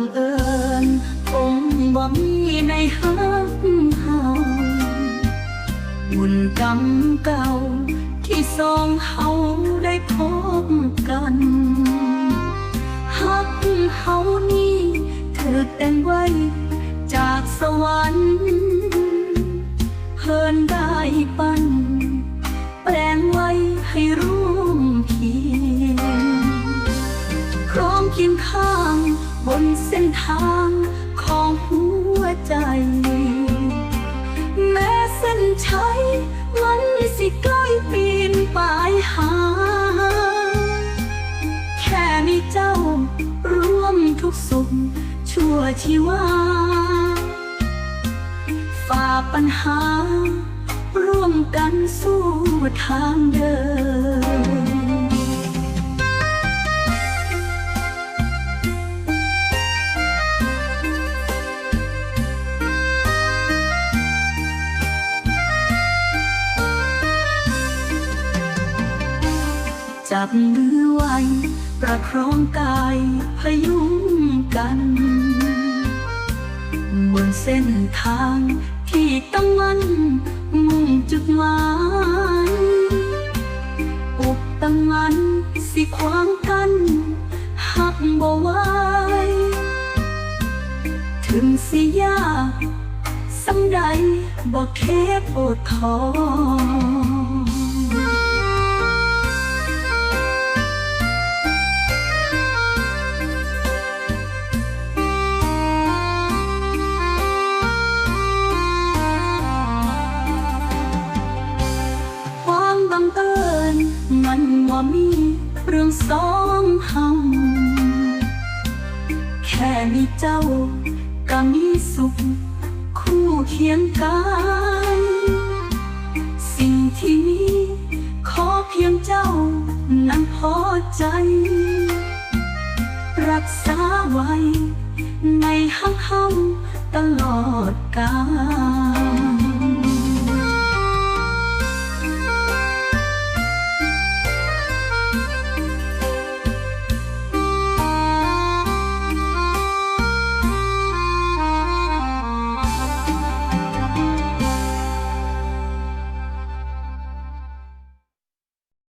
บังเอิญคงบ่มีในหักเฮาบุญกรรมเก่า ที่สองเฮาได้พบกันหักเฮานี้เธอแต่งไว้จากสวรรค์ เคียงข้าง บนเส้นทางของหัวใจ แม้เส้นชัยมันสิใกล้ปีนป่ายหา แค่มีเจ้าร่วมทุกสุขชั่วชีวาฝ่าปัญหา ร่วมกันสู้ทางเดิน จับมือไว้ ประครองกายพยุงกันบนเส้นทางที่ต้องมันมุ่งจุดหมายอุปตังมันสิขวางกันหักบ่ไหวถึงสิยากสำใดบ่เคบอดทอ เรื่องสองเฮาแค่มีเจ้าก็มีสุข คู่เคียงกายสิ่งที่มีขอเพียงเจ้านั้นพอใจ รักษาไว้ ในห้างเฮาตลอดกาล